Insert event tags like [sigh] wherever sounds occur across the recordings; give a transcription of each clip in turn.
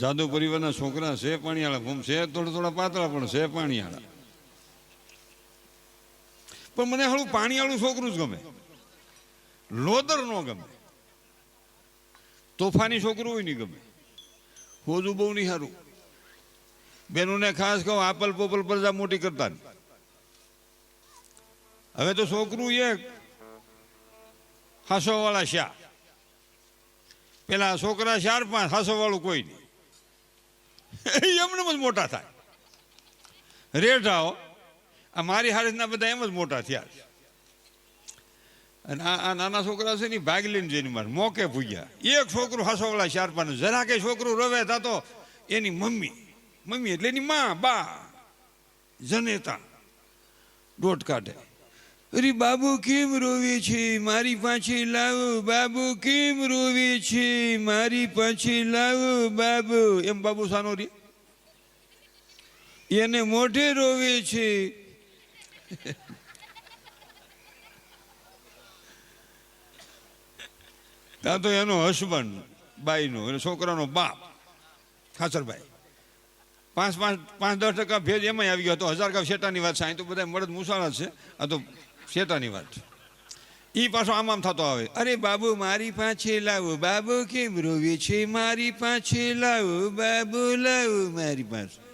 જાદુ પરિવારના છોકરા છે પાણીવાળા પણ છે, થોડા થોડા પાતળા પણ છે પાણીવાળા પણ મને હાલું પાણીવાળું છોકરું જ ગમે. લોદર નો ગમે. તોફાની છોકરું હોય નહીં ગમે. હોજું બહુ નહીં સારું બેનોને ખાસ કહું, આપલ પોપલ પ્રજા મોટી કરતા હવે તો છોકરું એક હાસો વાળા શા પેલા છોકરા ચાર પાંચ હાસો વાળું કોઈ નહીં. [laughs] એમને જ મોટા થાય. રેઢાઓ આ મારી હારીસના બધા એમ જ મોટા થયા અને આ નાના છોકરા છે ને ભાગ લઈને જઈને મારે મોકે પૂગ્યા એક છોકરું હાસોવાળા ચાર પાંચ જરા કે છોકરું રવે તો એની મમ્મી. મમ્મી એટલે એની મા, બા, જનેતા. દોઢ કાઢે. અરે બાબુ કેમ રોવે છે? મારી પાસે લાવો બાબુ કેમ રોવે છે? મારી પાસે લાવો બાબુ. એમ બાબુ સાનો રે. એને મોઢે રોવે છે. [laughs] ત્યાં તો એનો હસબન્ડ બાઈનો એટલે છોકરાનો બાપ ખાસરભાઈ. પાંચ પાંચ પાંચ દસ ટકા ભેજ એમાંય આવી ગયો હતો. હજાર કા શેટાની વાત અહીં તો બધા મળદ મુસાળા છે. આ તો શેટાની વાત. એ પાછો આમ આમ થતો આવે. અરે બાબુ, મારી પાસે લાવો, બાબુ કેમ રોવે છે? મારી પાસે લાવો, બાબુ લાવો, મારી પાસે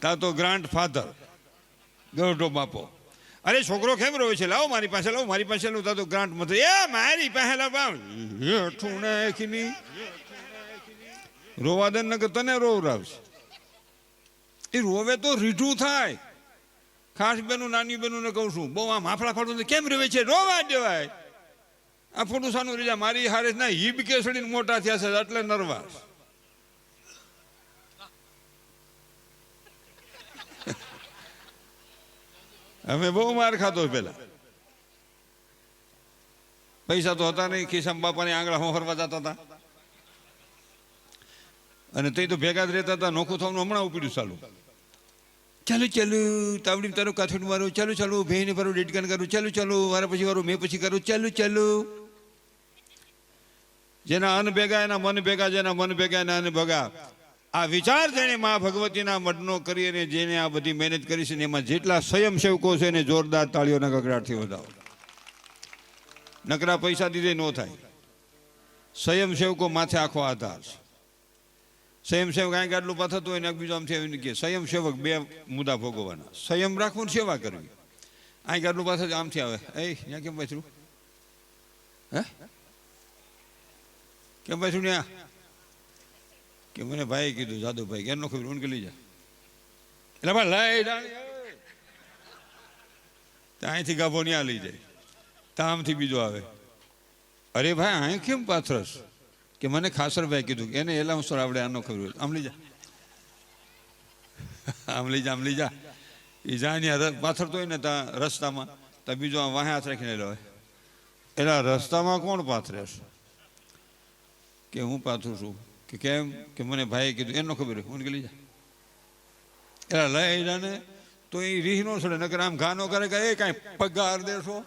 તા તો ગ્રાન્ડ ફાધર. ગરડો બાપો. અરે છોકરો કેમ રોવે છે? લાવો મારી પાસે લાવો મારી પાસે લાવો તા તો ગ્રાન્ટ મત એ મારી પાસે લાવો રોવા દે નગર તને રોવરાવશે. એ રોવે તો રીઢું થાય. ખાસ બેનું, નાની બેનું કહું છું, બહુ આમ હાફળા ફાડું કેમ રોવે છે? રોવા દેવાય. આ ફોટું સાનું રીજા મારી હારે ના હિબ કેસડીને મોટા થયા છે, એટલે નર્વાસ. અમે બહુ માર ખાતો પેલા. પૈસા તો હતા નહીં ખિસ્સામાં બાપાની આંગળા ફરવા જતા હતા. અને તે તો ભેગા જ રહેતા હતા, નોખું થવાનું હમણાં ઉપડ્યું ચાલુ. ચાલો ચાલો તાવડી તારો કાથુડ મારો. ચાલો ચાલો, ભેને ભરું ડેટકાન કરું. ચાલો ચાલો મારા પછી વારું, મેં પછી કરું. ચાલો ચાલો. જેના અન્ન ભેગા, એના મન ભેગા, જેના મન ભેગા, એના અન્ન ભેગા. આ વિચાર જેને મા ભગવતીના મઢનો કરી અને જેને આ બધી મહેનત કરી છે એમાં જેટલા સ્વયંસેવકો છે એને જોરદાર તાળીઓના ગગડાટથી વધાવો. નકરા પૈસા દીધે ન થાય. સ્વયંસેવકો માથે આખો આધાર છે. સ્વયંસેવક અહીં આટલું પાથતું હોય ને બીજો આમ એવી કે સ્વયંસેવક બે મુદ્દા ભોગવવાના. સંયમ રાખવું સેવા કરવી. અહીં આટલું પાછળ આમથી આવે. એ ત્યાં કેમ પાછું હે? કેમ પાછું ત્યાં કે મને ભાઈ કીધું, જાદુભાઈ કેમ ખબર ઊંઘ લઈ જા. એટલે ભાઈ લઈ જા. ત્યાંથી ગાભો ન્યા લઈ જાય. તામથી બીજો આવે. અરે ભાઈ અહીં કેમ પાથરસ? કે મને ખાસરભાઈ કીધું એને એલાઉન્સર આવડે આનો ખબર આમ લઈ જા. આમ લઈ જા, આમ જા. એ જા પાથર તો ને ત્યાં રસ્તામાં. તો બીજો આમ વાહે હાથ રાખીને લો એટલે રસ્તામાં કોણ પાથરે છે? કે હું પાથરું છું. કે કેમ? કે મને ભાઈએ કીધું, એનો ખબર હું લઈ જા. એલા લઈ જાને તો એ રીહ નો છોડે, નકર આમ ઘા નો કરે કે, એ કાંઈ પગાર દેશો.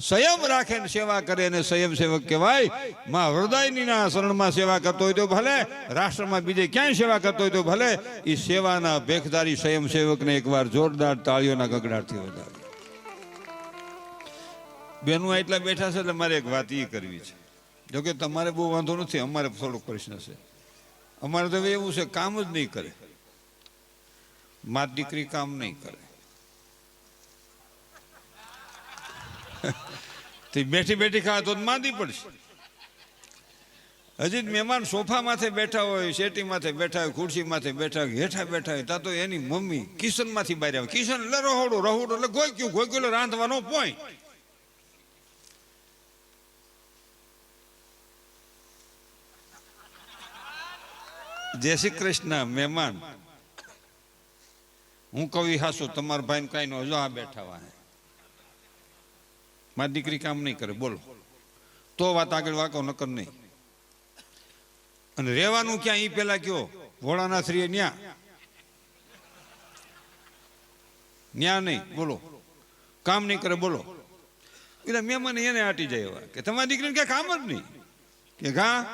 સંયમ રાખે ને સેવા કરે અને સંયમ સેવક કહેવાય. માં હૃદયની ના શરણમાં સેવા કરતો હોય તો ભલે, રાષ્ટ્રમાં બીજે ક્યાંય સેવા કરતો હોય તો ભલે એ સેવાના ભેખદારી સ્વયં સેવકને એકવાર જોરદાર તાળીઓના ગગડાટથી વધારે. બેનું એટલા બેઠા છે એટલે મારે એક વાત એ કરવી છે. જોકે તમારે બહુ વાંધો નથી, અમારે થોડોક પ્રશ્ન છે. અમારે તો એવું છે, કામ જ નહીં કરે. માત દીકરી કામ નહીં કરે. તે બેઠી બેઠી ખાવા તો માંદી પડશે. હજી મહેમાન સોફા માથે બેઠા હોય, શેટી માથે બેઠા હોય, ખુરશી માથે બેઠા હોય, હેઠા બેઠા હોય ત્યાં તો એની મમ્મી કિશનમાંથી બહાર આવે. કિશન એટલે રહોડો રહોડો એટલે ગોઈક્યું ગોઈક્યું એટલે રાંધવાનો પોઈ જય શ્રી કૃષ્ણ, મહેમાન. હું કવિ હાસુ, તમારા ભાઈ કઈ નો જો આ બેઠા હોય. મારી દીકરી કામ નહીં કરે, બોલો. તો વાત આગળ વાંકો, નકર નહીં. અને રહેવાનું ક્યાં? એ પેલા કયો ભોળાના શ્રી ન્યા. ન્યા નહીં, બોલો. કામ નહીં કરે, બોલો. એટલે મહેમાન એને આટી જાય એવા, કે તમારી દીકરીને ક્યાં કામ જ નહીં. કે ઘા,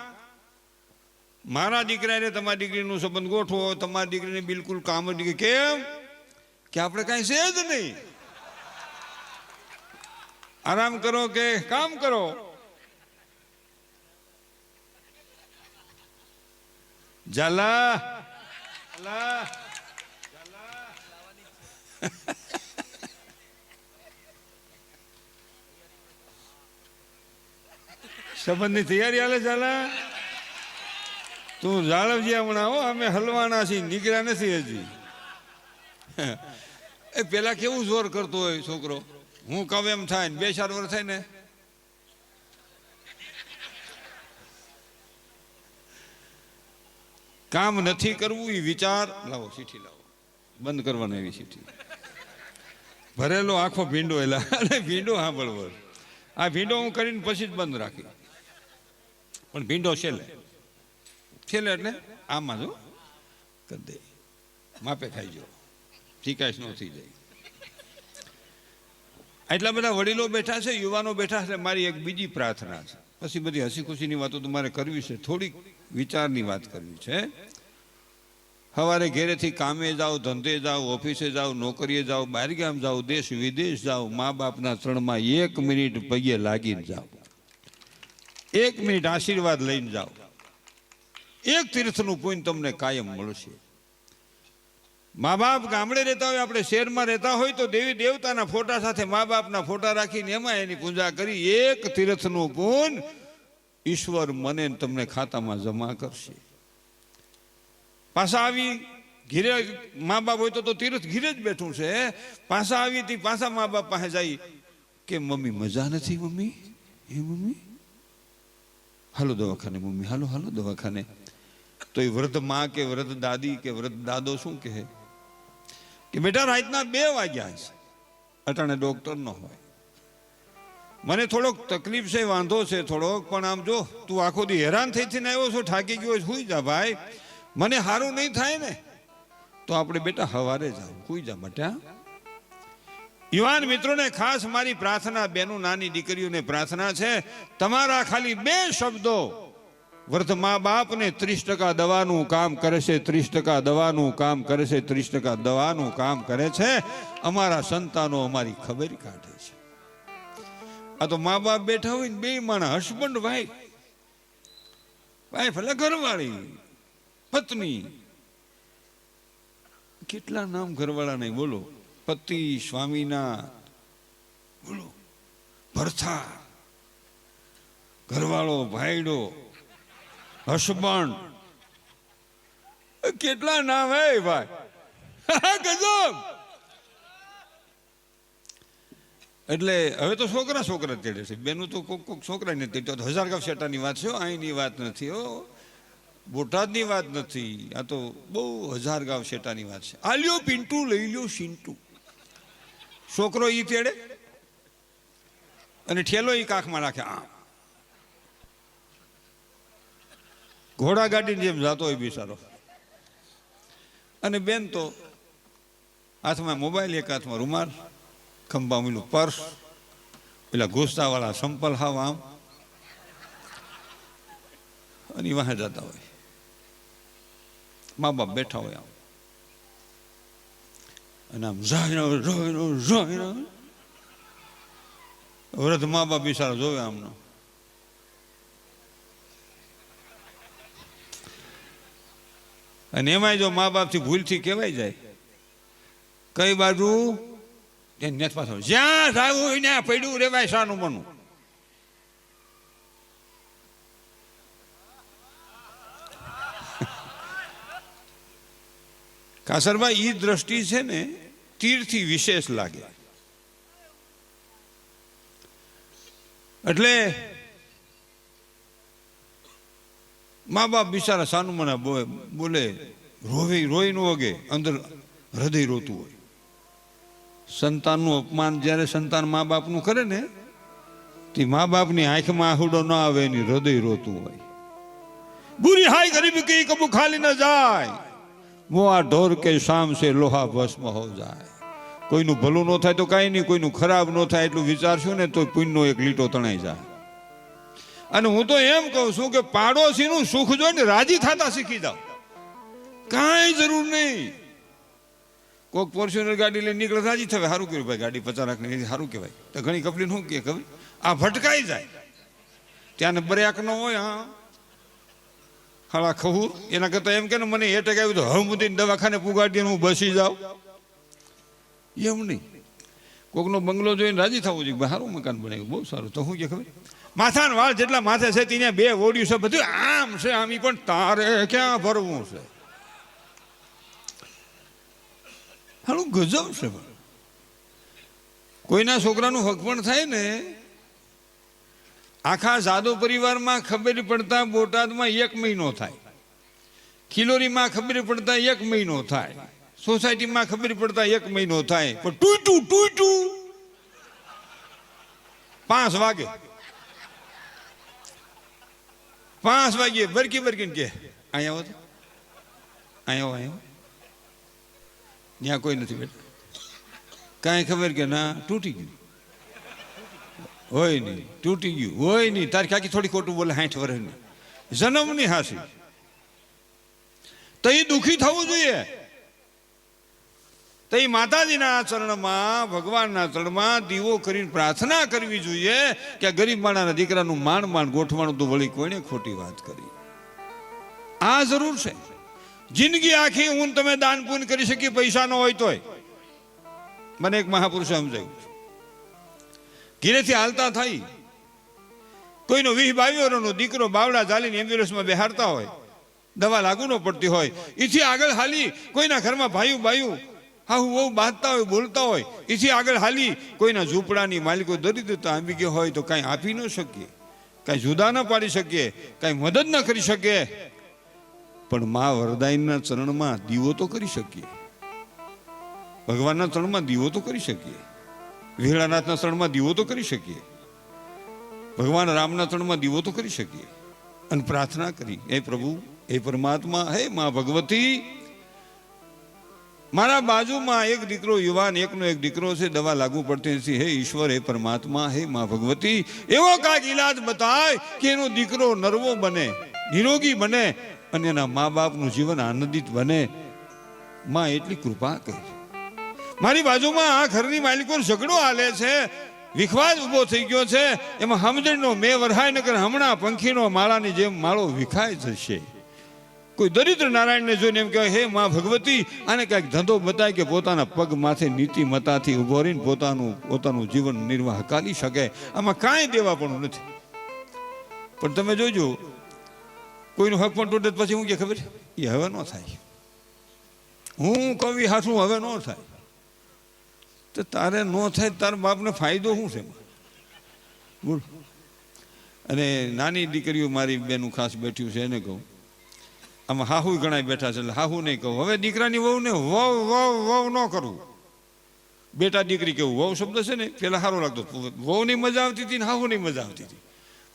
મારા દીકરાને તમારી દીકરીનું સંબંધ ગોઠવો, તમારી દીકરીને બિલકુલ કામ જ નહીં. કેમ? કે આપણે કાંઈ છે જ નહીં. આરામ કરો કે કામ કરો? ઝાલા. સંબંધની તૈયારી હાલે ઝાલા? તું જાળવજી હમણાં હો, અમે હલવાના છીએ, નીકળ્યા નથી હજી. એ પેલા કેવું જોર કરતો હોય છોકરો? હું કહું એમ થાય ને, બે ચાર વર્ષ થાય ને. કામ નથી કરવું એ વિચાર, લાવો ચીઠી લાવો. બંધ કરવાનો એવી ચીઠી ભરેલો આખો ભીંડો એલા, અને ભીંડો સાંભળવો. આ ભીંડો હું કરીને પછી જ બંધ રાખી. પણ ભીંડો છેલ્લે. છેલ્લે એટલે આમાં જો કરી દે. માપે ખાઈ જો. ચીકાશ ન થઈ જાય. આટલા બધા વડીલો બેઠા છે, યુવાનો બેઠા છે, મારી એક બીજી પ્રાર્થના છે. પછી બધી હસી ખુશીની વાતો તમારે કરવી છે, થોડીક વિચારની વાત કરવી છે. સવારે ઘેરેથી કામે જાઓ, ધંધે જાઓ, ઓફિસે જાઓ, નોકરીએ જાઓ બહારગામ જાઓ, દેશ વિદેશ જાઓ, મા બાપના ચરણમાં એક મિનિટ પગે લાગીને જાઓ. એક મિનિટ આશીર્વાદ લઈને જાઓ. એક તીર્થનું પુણ્ય તમને કાયમ મળશે. મા બાપ ગામડે રહેતા હોય, આપણે શહેરમાં રહેતા હોય, તો દેવી દેવતાના ફોટા સાથે મા બાપના ફોટા રાખીને એમાં એની પૂજા કરી, એક તીર્થનું પૂન ઈશ્વર મને તમને ખાતામાં જમા કરશે. પાછા આવી ઘીરે, મા બાપ હોય તો તીર્થ ઘીરે જ બેઠું છે. પાછા આવી તી પાછા મા બાપ પાસે જાય, કે મમ્મી, મજા નથી મમ્મી? એ મમ્મી? હાલો દવાખાને મમ્મી, હાલો હાલો દવાખાને. તો એ વૃદ્ધમાં કે વૃદ્ધ દાદી કે વૃદ્ધ દાદો શું કહે? કે બેટા, રાતના બે વાગ્યા છે. અટાણે ડોક્ટર ન હોય. મને થોડોક તકલીફ છે, વાંધો છે થોડોક, પણ આમ જો, તું આખો દી હેરાન થઈ થઈને આવ્યો છો, થાકી ગયો સુઈ જા ભાઈ. મને સારું નહીં થાય ને. તો આપણે બેટા હવારે જાવ સુઈ જા બટા યુવાન મિત્રોને ખાસ મારી પ્રાર્થના, બેનું નાની દીકરીઓને પ્રાર્થના છે. તમારા ખાલી બે શબ્દો વૃદ્ધ મા બાપને ત્રીસ ટકા દવાનું કામ કરે છે, ત્રીસ ટકા દવાનું કામ કરે છે, ત્રીસ ટકા દવાનું કામ કરે છે. અમારા સંતાનો અમારી ખબર કાઢે છે. આ તો મા બાપ બેઠા હોય ને બે માણા, હસબન્ડ, વાઈફ. વાઈફ એટલે ઘરવાળી, પત્ની. કેટલા નામ ઘરવાળા નહીં બોલો? પતિ સ્વામીનાથ બોલો. ભરથા. ઘરવાળો, ભાઈડો. હસબન્ડ કેટલા નામ હે ભાઈ? ગજબ. એટલે હવે તો છોકરા છોકરા તેડે છે. બેનું તો કોક કોક છોકરા નથી તેડતો હજાર ગામ શેટાની વાત છે અહીંની વાત નથી હો. બોટાદની વાત નથી. આ તો બહુ હજાર ગામ શેટાની વાત છે. આ લ્યો પિન્ટુ, લઈ લ્યો સિન્ટુ. છોકરો ઈ તેડે અને ઠેલો ઈ કાખમાં રાખે. આમ. ઘોડા ગાડીની જેમ જતો હોય બિચારો. અને બેન તો હાથમાં મોબાઈલ, એક હાથમાં રૂમાલ, ખંભા મીલું પર્સ, પેલા ઘૂસતાવાળા સંપલ હાવ આમ. અને વાહે જતા હોય. મા બાપ બેઠા હોય આમ. અને આમ રોઈને રોઈને વૃદ્ધ મા બાપ બિચારા જોવે આમનો. અને એમાંય જો મા બાપથી ભૂલથી કહેવાય જાય, કઈ બાજુ? નથી જ્યાં થયું હોય ત્યાં પડ્યું રેવાય સાનું મનું [laughs] કાસરભાઈ એ દ્રષ્ટિ છે ને તીરથી વિશેષ લાગે. એટલે મા બાપ બિચારા સાનું મને બોલે, રોવે, રોઈ ન વગે અંદર હૃદય રોતું હોય. સંતાનનું અપમાન જ્યારે સંતાન મા બાપનું કરે ને, તે મા બાપની આંખમાં આહુડો ન આવે, એની હૃદય રોતું હોય. બુરી હાય ગરીબી કઈ કબુ ખાલી ન જાય. મો આ ઢોર કે શામ છે લોહા ભસ્મ હો જાય. કોઈનું ભલું ન થાય તો કાંઈ નહીં, કોઈનું ખરાબ ન થાય એટલું વિચારશું ને તો પુણ્યનો એક લીટો તણાઈ જાય. અને હું તો એમ કહું છું કે પાડોશીનું સુખ જોઈને રાજી થતા શીખી જાઓ. કાંઈ જરૂર નહીં. કોઈક ફોર્ચ્યુનર ગાડી લઈને નીકળે રાજી થવે સારું કર્યું ભાઈ, ગાડી પચાસ લાખની સારું કહેવાય. તો ઘણી કપલી શું કે ખબર? આ ભટકાઈ જાય. ત્યાં બ્રેક ન હોય, હા. હળા ખવું એના કરતાં એમ કે મને એટેક આવ્યું તો હમ મુદીને દવાખાને પુગાડીને હું બસી જાઉં. એમ નહીં. કોકનો બંગલો જોઈને રાજી થવું જોઈએ. સારું મકાન બનાવ્યું. બહુ સારું. તો શું કે ખબર? માથાના વાળ જેટલા માથે છે ત્યાં બે ઓડિયું છે, બધું આમ છે, આમ પણ તારે ક્યાં ભરવું છે? હાલું ગજબ છે કોઈના છોકરાનું હક પણ થાય ને, આખા જાદવ પરિવારમાં ખબર પડતા બોટાદમાં એક મહિનો થાય. ખિલોરીમાં ખબર પડતા એક મહિનો થાય. સોસાયટીમાં ખબર પડતા એક મહિનો થાય. પણ ટૂટું ટૂટું પાંચ વાગે. પાંચ વાગ્યે બરકી બરકીને કે અહીંયા આવો તો. અહીંયા આવો અહીંયા ત્યાં કોઈ નથી બેઠા. કાંઈ ખબર કે ના, તૂટી ગયું. હોય નહીં, તૂટી ગયું. હોય નહીં, તારી કાકી થોડી ખોટું બોલે, હાઠ વર્ષની જન્મની હાસી. તો એ દુઃખી થવું જોઈએ. તો એ માતાજીના ચરણમાં, ભગવાનના ચરણમાં દીવો કરીને પ્રાર્થના કરવી જોઈએ કે ગરીબ માણાના દીકરાનું માંડ માંડ ગોઠવાનું તો વળી કોઈને ખોટી વાત કરી. આ જરૂર છે. જિંદગી આખી હું તમે દાન પૂન કરી શકીએ, પૈસા ન હોય તોય. મને એક મહાપુરુષે સમજાયું ઘીરેથી હાલતા થઈ. કોઈનો વીસ બાવીઓનો દીકરો બાવડા ચાલીને એમ્બ્યુલન્સમાં બેહાડતા હોય. દવા લાગુ ન પડતી હોય. એથી આગળ હાલી કોઈના ઘરમાં ભાઈઓ બાયું હા હું બહુ બાંધતા હોય, બોલતા હોય. એથી આગળ હાલી કોઈના ઝૂંપડાની માલિકો દરિદ્રતા આંબી ગયો હોય તો કાંઈ આપી ન શકીએ. કાંઈ જુદા ન પાડી શકીએ, કાંઈ મદદ ન કરી શકીએ. પણ મા વરદાયના ચરણમાં દીવો તો કરી શકીએ. ભગવાનના ચરણમાં દીવો તો કરી શકીએ. વેળાનાથના ચરણમાં દીવો તો કરી શકીએ. ભગવાન રામના ચરણમાં દીવો તો કરી શકીએ. અને પ્રાર્થના કરી, હે પ્રભુ, હે પરમાત્મા, હે મા ભગવતી મારા બાજુમાં એક દીકરો યુવાન, એકનો એક દીકરો છે, દવા લાગુ પડતી નથી. હે ઈશ્વર, હે પરમાત્મા, હે મા ભગવતી. એવો કાંઈક ઈલાજ બતાય કે એનો દીકરો નરવો બને, નિરોગી બને અને એના મા બાપનું જીવન આનંદિત બને. માં એટલી કૃપા કરી. મારી બાજુમાં આ ઘરની માલિકો ઝઘડો હાલે છે. વિખવાદ ઊભો થઈ ગયો છે. એમાં સમજણનો મેં વરહાય નગર હમણાં પંખીનો માળાની જેમ માળો વિખાય જશે. કોઈ દરિદ્ર નારાયણને જોઈને એમ કહેવાય, હે માં ભગવતી, આને કાંઈક ધંધો બતાય કે પોતાના પગ માથે નીતિ મતાથી ઊભો રહીને પોતાનું પોતાનું જીવન નિર્વાહ કાઢી શકે. આમાં કાંઈ દેવા પણ નથી. પણ તમે જોજો, કોઈનું હક પણ તૂટે પછી હું કે ખબર? છે? એ હવે ન થાય. હું કવિ હાથું હવે ન થાય. તો તારે ન થાય તારા બાપને ફાયદો શું છે? બોલ. અને નાની દીકરીઓ મારી બેનું ખાસ બેઠ્યું છે, એને કહું. આમાં હાહુ ગણાય બેઠા છે એટલે હાહુ નહીં કહું. હવે દીકરાની વહુને વહુ વહુ વહુ ન કરવું બેટા દીકરી કેવું વહુ શબ્દ છે ને, પેલા સારો લાગતો વહુની મજા આવતી હતી ને હાહુની મજા આવતી હતી.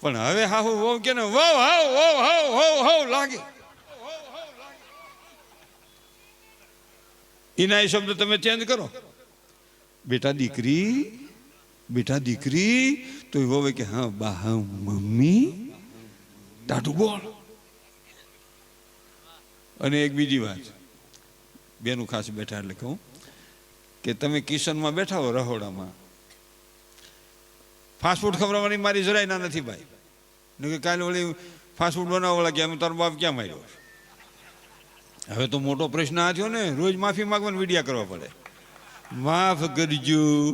પણ હવે હાહુ વહુ કે ને, વહુ હાવ વહુ હાવ હાવ હાવ લાગે. એના એ શબ્દ તમે ચેન્જ કરો. બેટા દીકરી બેટા દીકરી તો એ કે, હા, બા મમ્મી ટાટું બોલ. અને એક બીજી વાત. બેનું ખાસ બેઠા એટલે કહું કે તમે કિશનમાં બેઠા હો રહોડામાં. ફાસ્ટફૂડ ખવડાવવાની મારી જરાય ના નથી ભાઈ. કે કાલે વળી ફાસ્ટફૂડ બનાવવાળા કે અમે તારો બાપ ક્યાં માર્યો? હવે તો મોટો પ્રશ્ન આ થયો ને, રોજ માફી માગવાની વિડિયા કરવા પડે. માફ કરજો.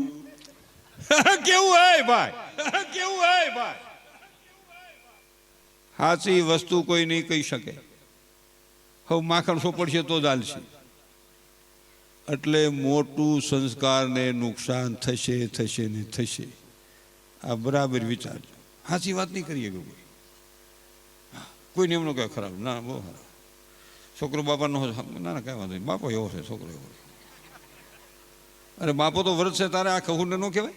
[laughs] કેવું હે ભાઈ? [laughs] કેવું હે ભાઈ? સાચી વસ્તુ કોઈ નહીં કહી શકે. હવે માખણ સોપડશે તો જ હાલશે. એટલે મોટું સંસ્કારને નુકસાન થશે થશે ને થશે. આ બરાબર વિચારજો સાચી વાત નહીં કરીએ કે કોઈ કોઈને એમનો કઈ ખરાબ. ના, બહુ ખરાબ. છોકરો બાપાનો ના ના કાંઈ વાંધો નહીં. બાપો એવો છે, છોકરો એવો. અરે બાપો તો વ્રત છે, તારે આ ખહુને ન કહેવાય?